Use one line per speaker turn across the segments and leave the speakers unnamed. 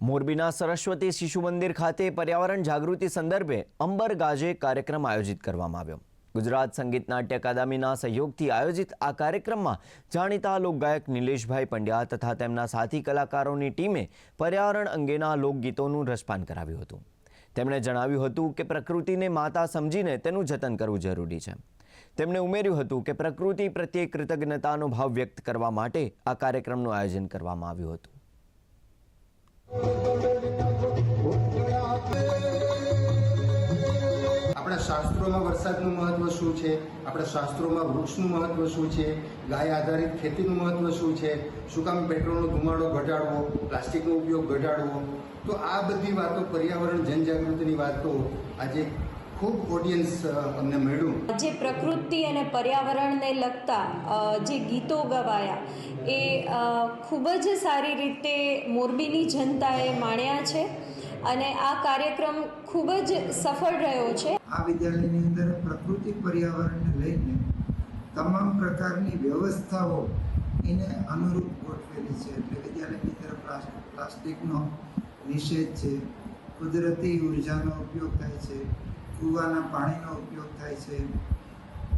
મોરબીના સરસ્વતી શિશુ મંદિર ખાતે પર્યાવરણ જાગૃતિ સંદર્ભે અંબર ગાજે કાર્યક્રમ આયોજિત કરવામાં આવ્યો. ગુજરાત સંગીત નાટ્ય અકાદમીના સહયોગથી આયોજિત આ કાર્યક્રમમાં જાણીતા લોકગાયક નિલેશભાઈ પંડ્યા તથા તેમના સાથી કલાકારોની ટીમે પર્યાવરણ અંગેના લોકગીતોનું રસપાન કરાવ્યું હતું. તેમણે જણાવ્યું હતું કે પ્રકૃતિને માતા સમજીને તેનું જતન કરવું જરૂરી છે. તેમણે ઉમેર્યું હતું કે પ્રકૃતિ પ્રત્યે કૃતજ્ઞતાનો ભાવ વ્યક્ત કરવા માટે આ કાર્યક્રમનું આયોજન કરવામાં આવ્યું હતું.
શાસ્ત્રોમાં વરસાદનું મહત્વ શું છે? આપણા શાસ્ત્રોમાં વૃક્ષનું મહત્વ શું છે? ગાય આધારિત ખેતીનું મહત્વ શું છે? શું કામ પેટ્રોલનો ધુમાડો ઘટાડવો, પ્લાસ્ટિકનો ઉપયોગ ઘટાડવો? તો આ બધી વાતો પર્યાવરણ જનજાગૃતિની વાતો આજે ખૂબ ઓડિયન્સ અમને મળ્યું.
જે પ્રકૃતિ અને પર્યાવરણને લગતા જે ગીતો ગવાયા, એ ખૂબ જ સારી રીતે મોરબીની જનતાએ માણ્યા છે. અને આ કાર્યક્રમ ખૂબ જ સફળ રહ્યો છે.
આ વિદ્યાલયની અંદર પ્રકૃતિ પર્યાવરણને લઈને તમામ પ્રકારની વ્યવસ્થાઓ એને અનુરૂપ ગોઠવેલી છે. એટલે વિદ્યાલયની અંદર પ્લાસ- પ્લાસ્ટિકનો નિષેધ છે, કુદરતી ઉર્જાનો ઉપયોગ થાય છે, કૂવાના પાણીનો ઉપયોગ થાય છે.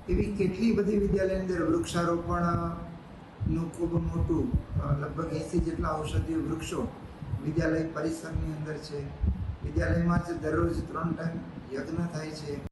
એવી કેટલી બધી વિદ્યાલયની અંદર વૃક્ષારોપણનું ખૂબ મોટું લગભગ એંસી જેટલા ઔષધીય વૃક્ષો વિદ્યાલય પરિસરની અંદર છે. વિદ્યાલયમાં જ દરરોજ ત્રણ ટાઈમ યજ્ઞ થાય છે.